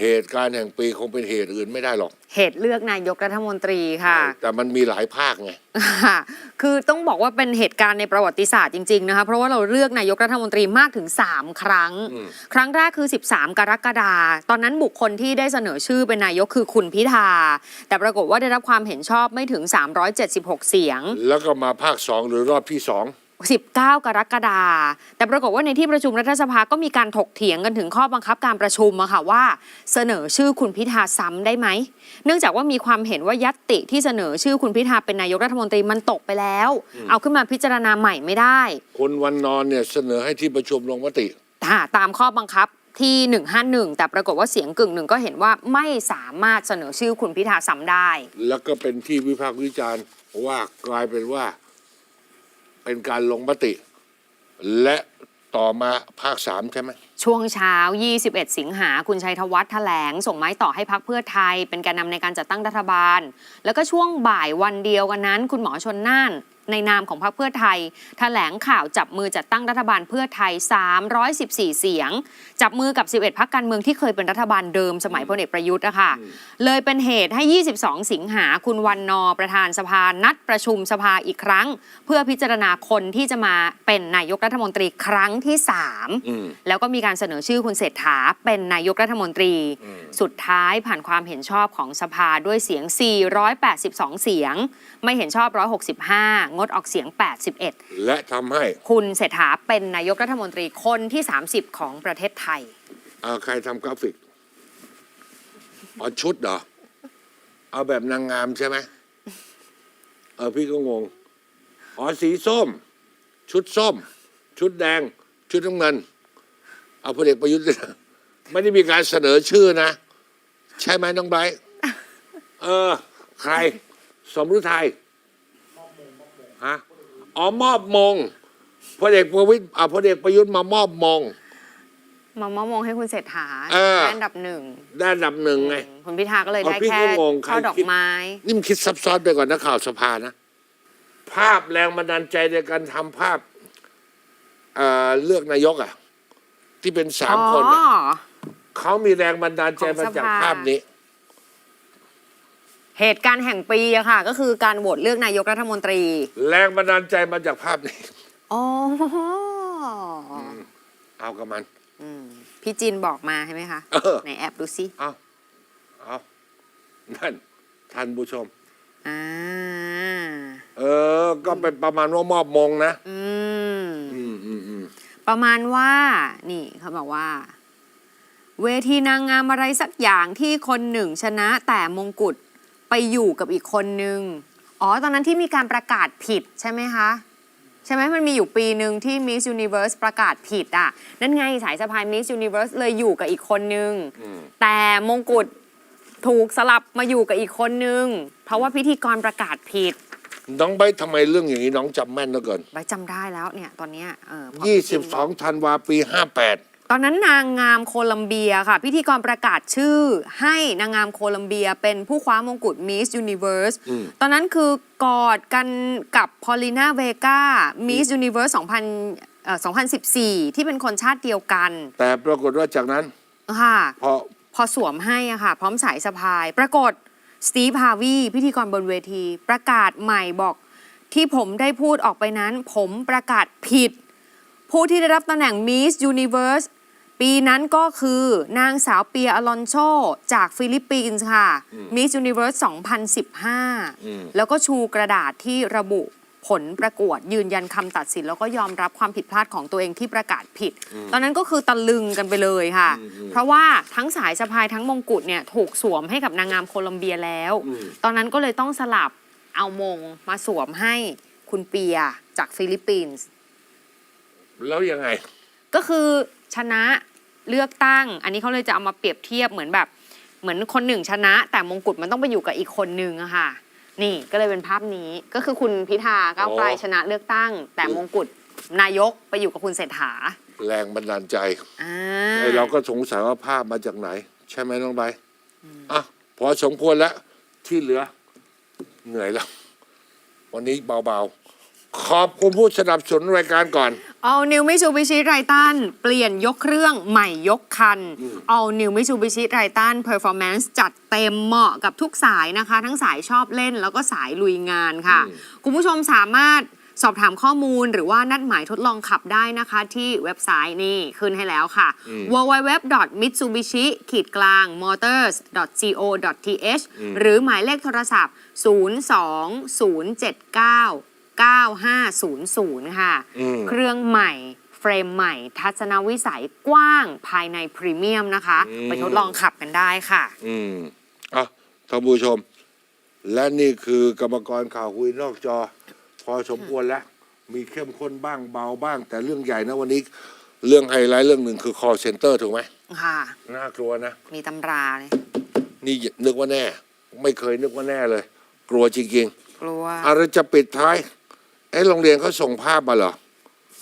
เหตุการณ์แห่งปีคงเป็นเหตุอื่นไม่ได้หรอก เหตุเลือกนายกรัฐมนตรีค่ะ แต่มันมีหลายภาคไงค่ะคือต้องบอกว่าเป็นเหตุการณ์ในประวัติศาสตร์จริงๆนะคะเพราะว่าเราเลือกนายกรัฐมนตรีมากถึง 3 ครั้งอืมครั้งแรกคือ 13 กรกฎาคมตอนนั้นบุคคลที่ได้เสนอชื่อเป็นนายกคือคุณพิธา แต่ปรากฏว่าได้รับความเห็นชอบไม่ถึง 376 เสียง แล้วก็มาภาคสองหรือรอบที่สอง 19 กรกฎาคมแต่ปรากฏว่าในที่ประชุมรัฐสภาก็มีการถกเถียงกันถึงข้อบังคับการประชุมอะค่ะว่าเสนอชื่อคุณพิธาซ้ำได้ไหม เนื่องจากว่ามีความเห็นว่ายัตติที่เสนอชื่อคุณพิธาเป็นนายกรัฐมนตรีมันตกไปแล้ว เอาขึ้นมาพิจารณาใหม่ไม่ได้ คุณวันนอนเนี่ยเสนอให้ที่ประชุมลงมติอ่าตามข้อบังคับที่ 151 แต่ปรากฏว่าเสียงกึ่งหนึ่งก็เห็นว่าไม่สามารถเสนอชื่อคุณพิธาซ้ำได้ แล้วก็เป็นที่วิพากษ์วิจารณ์ว่ากลายเป็นว่า เป็นการลงมติ และต่อมาภาคสามใช่ไหม ช่วงเช้า 21 สิงหา คุณชัยธวัฒน์แถลง ส่งไม้ต่อให้พักเพื่อไทย เป็นแกนนำในการจัดตั้งรัฐบาล แล้วก็ช่วงบ่ายวันเดียวกันนั้น คุณหมอชนน่าน ในนามของพรรคเพื่อไทยแถลงข่าวจับมือจัดตั้งรัฐบาลเพื่อไทย 314 เสียง จับมือกับ 11 พักการเมืองที่เคยเป็นรัฐบาลเดิมสมัยพลเอกประยุทธ์นะคะเลยเป็นเหตุให้ 22 สิงหาคุณวันนอร์ประธานสภานัดประชุมสภาอีกครั้ง เพื่อพิจารณาคนที่จะมาเป็นนายกรัฐมนตรีครั้งที่3อืมแล้วก็มีการเสนอชื่อคุณเศรษฐาเป็นนายกรัฐมนตรีอืมสุดท้ายผ่านความเห็นชอบของสภาด้วยเสียง 482 เสียง ไม่เห็นชอบ 165งดออกเสียง 81 และทำให้คุณเศรษฐาเป็นนายกรัฐมนตรีคนที่ 30 ของประเทศไทยเอาใครทำกราฟิกเอาชุดเหรอ เอาแบบนางงามใช่ไหมเออพี่ก็งง อ๋อสีส้ม ชุดส้ม ชุดแดง ชุดน้ำเงิน เอาพลเอกประยุทธ์เลยนะไม่ได้มีการเสนอชื่อนะ ใช่ไหมน้องไบร์ทเออ ใคร สมรุไทย ฮะอ๋อมอบมงพลเอกประวิตรอ่าพลเอกประยุทธ์มามอบมง มามอบมงให้คุณเศรษฐาเออ ได้อันดับหนึ่งได้อันดับหนึ่งไง คุณพิธาก็เลยอ๋อได้พี่แค่ก็งงใครช่อดอกคิด ไม้ นี่มันคิดซับซ้อนไปก่อนนักข่าวสภานะ ภาพแรงบันดาลใจในการทำภาพเอ่อเลือกนายกอะ ที่เป็นสามคนอ๋น่ะอเขามีแรงบันดาลใจของมาสจากภา ภาพนี้ เหตุการณ์แห่งปีอะค่ะ ก็คือการโหวตเลือกนายกรัฐมนตรี แรงบันดาลใจมาจากภาพนี้ อ๋อเอากับมัน อืมพี่จินบอกมาใช่ไหมคะเออ ในแอปดูซิเอาเอานั่นท่านผู้ชม อ่าเออ ก็เป็นประมาณว่ามอบมงนะ อืม อืมอืมอืมประมาณว่า นี่เขาบอกว่า เวทีนางงามอะไรสักอย่างที่คนหนึ่งชนะแต่มงกุฎ ไปอยู่กับอีกคนนึง อ๋อ ตอนนั้นที่มีการประกาศผิดใช่ไหมคะ ใช่ไหมมันมีอยู่ปีหนึ่งที่ Miss Universe ประกาศผิดอะ นั่นไงสายสะพาย Miss Universe เลยอยู่กับอีกคนนึงอืมแต่มงกุฎถูกสลับมาอยู่กับอีกคนนึง เพราะว่าพิธีกรประกาศผิด น้องใบร์ททำไมเรื่องอย่างนี้น้องจำแม่นเหลือเกิน ไว้จำได้แล้วเนี่ยตอนเนี้ยเออพยี่พี่สิจิบนสบอกงธันวาปีห้าแปด ตอนนั้นนางงามโคลัมเบียค่ะ พิธีกรประกาศชื่อให้นางงามโคลัมเบียเป็นผู้คว้ามงกุฎ Miss Universe อืมตอนนั้นคือกอดกันกับพอลิน่าเวกา Miss Universe 2000เอ่อ2014 ที่เป็นคนชาติเดียวกัน แต่ปรากฏว่าจากนั้น ค่ะ พอพอสวมให้อะค่ะ พร้อมสายสะพาย ปรากฏสตีฟฮาวีพิธีกรบนเวที ประกาศใหม่บอกที่ผมได้พูดออกไปนั้น ผมประกาศผิด ผู้ที่ได้รับตำแหน่ง Miss Universe ปีนั้นก็คือนางสาวเปียอลอนโชจากฟิลิปปินส์ค่ะ Miss Universe อืม2015 แล้วก็ชูกระดาษที่ระบุผลประกวดยืนยันคำตัดสิน แล้วก็ยอมรับความผิดพลาดของตัวเองที่ประกาศผิด ตอนนั้นก็คือตะลึงกันไปเลยค่ะ เพราะว่าทั้งสายสะพายทั้งมงกุฎเนี่ยถูกสวมให้กับนางงามโคลัมเบียแล้วอืมตอนนั้นก็เลยต้องสลับเอามงมาสวมให้คุณเปียจากฟิลิปปินส์ แล้วยังไง ก็คือชนะเลือกตั้ง อันนี้เขาเลยจะเอามาเปรียบเทียบเหมือนแบบ เหมือนคนหนึ่งชนะ แต่มงกุฎมันต้องไปอยู่กับอีกคนนึงอะค่ะ นี่ก็เลยเป็นภาพนี้ก็คือคุณพิธาก้าวไกลอ๋อชนะเลือกตั้ง แต่มงกุฎนายกไปอยู่กับคุณเศรษฐาแรงบันดาลใจอ่าไอ้เราก็สงสัยว่าภาพมาจากไหน ใช่ไหมน้องใบร์ทอะพอสมควรแล้วที่เหลือ เหนื่อยแล้ว วันนี้เบาๆ ขอบคุณผู้สนับสนุนรายการก่อน All New Mitsubishi Triton เปลี่ยนยกเครื่องใหม่ยกคัน All New Mitsubishi Triton Performance จัดเต็มเหมาะกับทุกสายนะคะ ทั้งสายชอบเล่นแล้วก็สายลุยงานค่ะ คุณผู้ชมสามารถสอบถามข้อมูลหรือว่านัดหมายทดลองขับได้นะคะ ที่เว็บไซต์นี่ขึ้นให้แล้วค่ะ www.mitsubishi ขีดกลาง motors.co.th หรือหมายเลขโทรศัพท์ 02079 9500 ค่ะ อืม เครื่องใหม่เฟรมใหม่ ทัศนวิสัยกว้างภายในพรีเมียมนะคะไปทดลองขับกันได้ค่ะ อืมอะท่านผู้ชม และนี่คือกรรมกรข่าวคุยนอกจอ พอสมควรแล้ว มีเข้มข้นบ้างเบาบ้าง แต่เรื่องใหญ่นะวันนี้ เรื่องไฮไลท์เรื่องหนึ่งคือ call center ถูกไหมค่ะ น่ากลัวนะ มีตำราเลยนี่นึกว่าแน่ ไม่เคยนึกว่าแน่เลย กลัวจริงกลัว ๆอะไรจะปิดท้าย ไอ้โรงเรียนเขาส่งภาพมาเหรอ